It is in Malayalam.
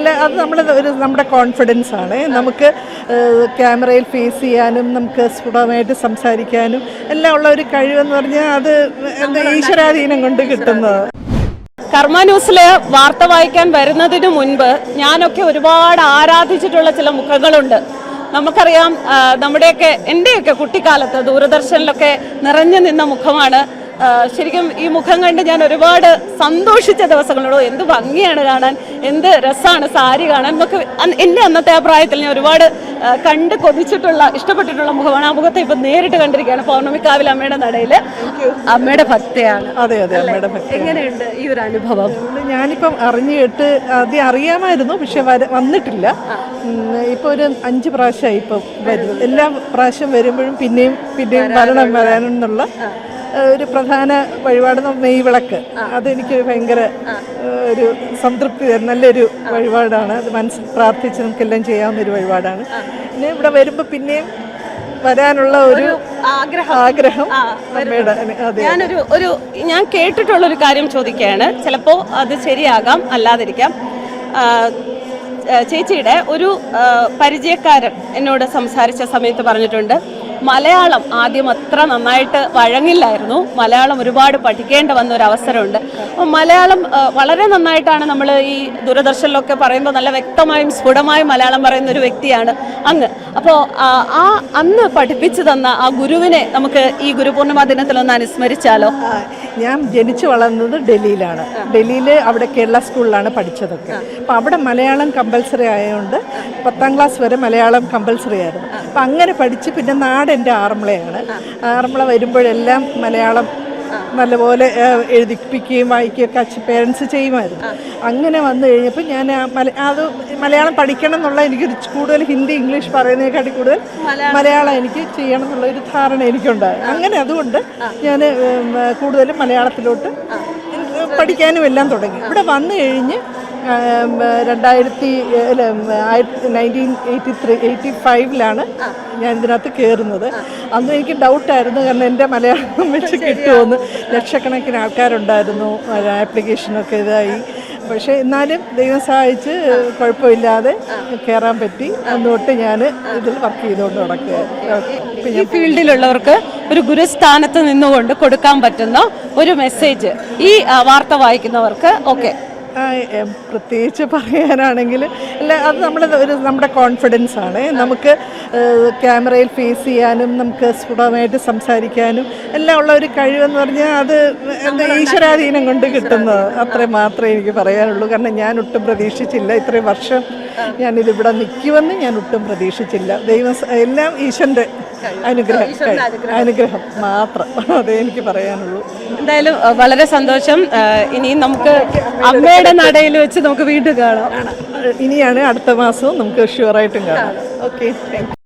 അല്ല അത് നമ്മൾ ഒരു നമ്മുടെ കോൺഫിഡൻസ് ആണ്. നമുക്ക് ക്യാമറയിൽ ഫേസ് ചെയ്യാനും നമുക്ക് സ്ഫുടമായിട്ട് സംസാരിക്കാനും എല്ലാം ഉള്ള ഒരു കഴിവെന്ന് പറഞ്ഞാൽ അത് എന്താ ഈശ്വരാധീനം കൊണ്ട് കിട്ടുന്നത്. കർമ്മ ന്യൂസിൽ വാർത്ത വായിക്കാൻ വരുന്നതിന് മുൻപ് ഞാനൊക്കെ ഒരുപാട് ആരാധിച്ചിട്ടുള്ള ചില മുഖങ്ങളുണ്ട്. നമുക്കറിയാം നമ്മുടെയൊക്കെ എന്റെയൊക്കെ കുട്ടിക്കാലത്ത് ദൂരദർശനിലൊക്കെ നിറഞ്ഞു നിന്ന മുഖമാണ് ശരിക്കും ഈ മുഖം കണ്ട് ഞാൻ ഒരുപാട് സന്തോഷിച്ച ദിവസങ്ങളോട് എന്ത് ഭംഗിയാണ് കാണാൻ എന്ത് രസമാണ് സാരി കാണാൻ. എന്നൊക്കെ എന്റെ അന്നത്തെ ആ പ്രായത്തിൽ ഞാൻ ഒരുപാട് കണ്ട് കൊതിച്ചിട്ടുള്ള ഇഷ്ടപ്പെട്ടിട്ടുള്ള മുഖമാണ്. ആ മുഖത്തെ ഇപ്പം നേരിട്ട് കണ്ടിരിക്കുകയാണ് പൗർണമിക്കാവിൽ അമ്മയുടെ നടയിൽ അമ്മയുടെ ഭക്തയാണ്. അതെ അതെ അമ്മയുടെ ഭക്തി എങ്ങനെയുണ്ട് ഈ ഒരു അനുഭവം? ഞാനിപ്പം അറിഞ്ഞു കേട്ട് ആദ്യം അറിയാമായിരുന്നു പക്ഷെ വന്നിട്ടില്ല. ഇപ്പോൾ ഒരു അഞ്ച് പ്രാവശ്യമായി ഇപ്പം വരുന്നത് എല്ലാ പ്രാവശ്യം വരുമ്പോഴും പിന്നെയും പിന്നെയും വരണം ഏഹ്, ഒരു പ്രധാന വഴിപാട് നെയ് വിളക്ക്. അതെനിക്ക് ഭയങ്കര ഒരു സംതൃപ്തി നല്ലൊരു വഴിപാടാണ്. അത് മനസ്സിൽ പ്രാർത്ഥിച്ച് നമുക്കെല്ലാം ചെയ്യാവുന്ന ഒരു വഴിപാടാണ് പിന്നെ ഇവിടെ വരുമ്പോൾ പിന്നെയും വരാനുള്ള ഒരു ആഗ്രഹം. ഞാനൊരു ഒരു ഞാൻ കേട്ടിട്ടുള്ള ഒരു കാര്യം ചോദിക്കുകയാണ്. ചിലപ്പോൾ അത് ശരിയാകാം അല്ലാതിരിക്കാം. ചേച്ചിയുടെ ഒരു പരിചയക്കാരൻ എന്നോട് സംസാരിച്ച സമയത്ത് പറഞ്ഞിട്ടുണ്ട്. മലയാളം ആദ്യം അത്ര നന്നായിട്ട് വഴങ്ങില്ലായിരുന്നു. മലയാളം ഒരുപാട് പഠിക്കേണ്ട വന്ന ഒരു അവസരമുണ്ട്. അപ്പം മലയാളം വളരെ നന്നായിട്ടാണ് നമ്മൾ ഈ ദൂരദർശനിലൊക്കെ പറയുമ്പോൾ നല്ല വ്യക്തമായും സ്ഫുടമായും മലയാളം പറയുന്ന ഒരു വ്യക്തിയാണ് അങ്ങ്. അപ്പോൾ ആ അന്ന് പഠിപ്പിച്ചു തന്ന ആ ഗുരുവിനെ നമുക്ക് ഈ ഗുരുപൂർണിമ ദിനത്തിലൊന്ന് അനുസ്മരിച്ചാലോ? ഞാൻ ജനിച്ചു വളർന്നത് ഡൽഹിയിലാണ്. ഡൽഹിയിൽ അവിടെ കേരള സ്കൂളിലാണ് പഠിച്ചതൊക്കെ. അപ്പം അവിടെ മലയാളം കമ്പൽസറി ആയതുകൊണ്ട് പത്താം ക്ലാസ് വരെ മലയാളം കമ്പൽസറി ആയിരുന്നു. അപ്പം അങ്ങനെ പഠിച്ച് പിന്നെ നാട് എന്റെ ആറന്മുളയാണ്. ആറന്മുള വരുമ്പോഴെല്ലാം മലയാളം നല്ലപോലെ എഴുതിപ്പിക്കുകയും വായിക്കുകയൊക്കെ അച്ഛൻ പേരൻസ് ചെയ്യുമായിരുന്നു. അങ്ങനെ വന്നു കഴിഞ്ഞപ്പോൾ ഞാൻ അത് മലയാളം പഠിക്കണം എന്നുള്ള എനിക്ക് കൂടുതൽ ഹിന്ദി ഇംഗ്ലീഷ് പറയുന്നതിനെക്കാട്ടി കൂടുതൽ മലയാളം. എനിക്ക് ചെയ്യണം എന്നുള്ള ഒരു ധാരണ എനിക്കുണ്ടായി അങ്ങനെ അതുകൊണ്ട് ഞാൻ കൂടുതലും മലയാളത്തിലോട്ട് പഠിക്കാനും എല്ലാം തുടങ്ങി. ഇവിടെ വന്നു കഴിഞ്ഞ് രണ്ടായിരത്തി നയന്റീൻ എയ്റ്റി ത്രീ എയ്റ്റി ഫൈവിലാണ് ഞാൻ ഇതിനകത്ത് കയറുന്നത് അന്ന് എനിക്ക് ഡൗട്ടായിരുന്നു കാരണം എന്റെ മലയാളം വെച്ച് കിട്ടുമെന്ന് ലക്ഷക്കണക്കിന് ആൾക്കാരുണ്ടായിരുന്നു ആപ്ലിക്കേഷനൊക്കെ ഇതായി. പക്ഷേ എന്നാലും ദൈവം സഹായിച്ച് കുഴപ്പമില്ലാതെ കയറാൻ പറ്റി. അന്നോട്ട് ഞാൻ ഇതിൽ വർക്ക് ചെയ്തുകൊണ്ട് നടക്കുക. ഈ ഫീൽഡിലുള്ളവർക്ക് ഒരു ഗുരുസ്ഥാനത്ത് നിന്നുകൊണ്ട് കൊടുക്കാൻ പറ്റുന്ന ഒരു മെസ്സേജ് ഈ വാർത്ത വായിക്കുന്നവർക്ക്. ഓക്കെ. പ്രത്യേകിച്ച് പറയാനാണെങ്കിൽ അല്ല അത് നമ്മുടെ ഒരു നമ്മുടെ കോൺഫിഡൻസ് ആണ്. നമുക്ക് ക്യാമറയിൽ ഫേസ് ചെയ്യാനും നമുക്ക് സ്ഫുടമായിട്ട് സംസാരിക്കാനും എല്ലാം ഉള്ള ഒരു കഴിവെന്ന് പറഞ്ഞാൽ അത് എന്താ ഈശ്വരാധീനം കൊണ്ട് കിട്ടുന്നത് അത്രേ മാത്രമേ എനിക്ക് പറയാനുള്ളൂ. കാരണം ഞാൻ ഒട്ടും പ്രതീക്ഷിച്ചില്ല. ഇത്രയും വർഷം ഞാനിതിവിടെ നിൽക്കുമെന്ന് ഞാൻ ഒട്ടും പ്രതീക്ഷിച്ചില്ല. ദൈവം എല്ലാം ഈശ്വരന്റെ അനുഗ്രഹം. അനുഗ്രഹം. മാത്രം. അതേ എനിക്ക് പറയാനുള്ളൂ. എന്തായാലും വളരെ സന്തോഷം. ഇനിയും നമുക്ക് അമ്മയുടെ നടയിൽ വെച്ച് നമുക്ക് വീണ്ടും കാണാം. ഇനിയാണ് അടുത്ത മാസവും നമുക്ക് ഷുവറായിട്ടും കാണാം. Okay thank